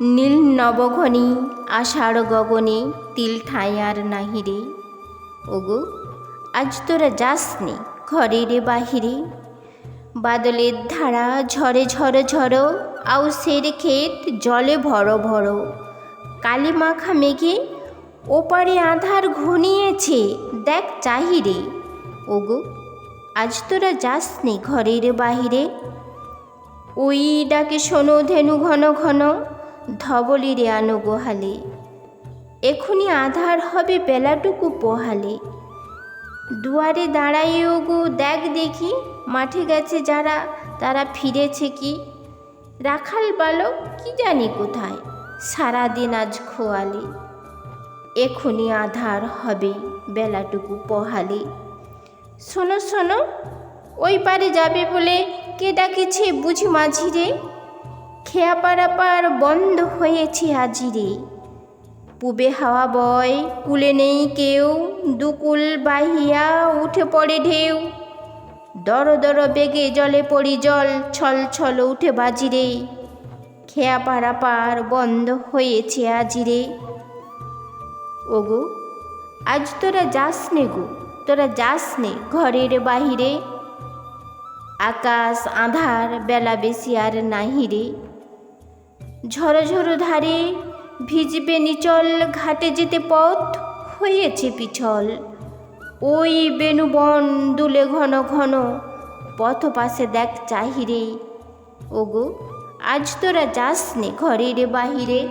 নীল নবঘনী আষাঢ় গগনে তিল ঠাঁই আর নাহিরে ওগো, আজ তোরা যাসনি ঘরের বাহিরে। বাদলের ধারা ঝরে ঝরে ঝড়ো আউসের ক্ষেত জলে ভরো ভরো। কালী মাখা মেঘে ওপারে আধার ঘনিয়েছে, দেখ চাহিরে ওগো, আজ তোরা যাসনি ঘরের বাহিরে। ওই ডাকে শোনো ধেনু ঘন ঘন ধবলিরে আনো গোহালে এখুনি আধার হবে বেলাটুকু পোহালে। দুয়ারে দাঁড়াইয়ে ওগো দেখ দেখি, মাঠে গেছে যারা, তারা ফিরেছে কি? রাখাল বালক কি জানি কোথায়, সারাদিন আজ খোয়ালে। এখুনি আধার হবে বেলাটুকু পোহালে। শোনো শোনো, ওই পারে যাবে বলে কে ডাকেছে বুঝি মাঝিরে? খেয়া পারাপার বন্ধ হয়েছে আজিরে। পুবে হাওয়া বয়, কুলে নেই কেউ, দুকুল বাহিয়া উঠে পড়ে ঢেউ। দর দর বেগে জলে পড়ি জল, ছল ছল উঠে বাজিরে। খেয়া পারাপার বন্ধ হয়েছে আজিরে। ওগো, আজ তোরা যাস নে গো, তোরা যাস নে ঘরের বাহিরে। আকাশ আধার, বেলা বেশি আর নাহিরে। ঝড়ো ঝড়ো ধারে ভিজবে নিচল, ঘাটে যেতে পথ হয়েছে পিছল। ওই বেনুবন দুলে ঘন ঘন পথ পাশে দেখ চাহিরে। ওগো, আজ তোরা যাস নে ঘরের বাহিরে?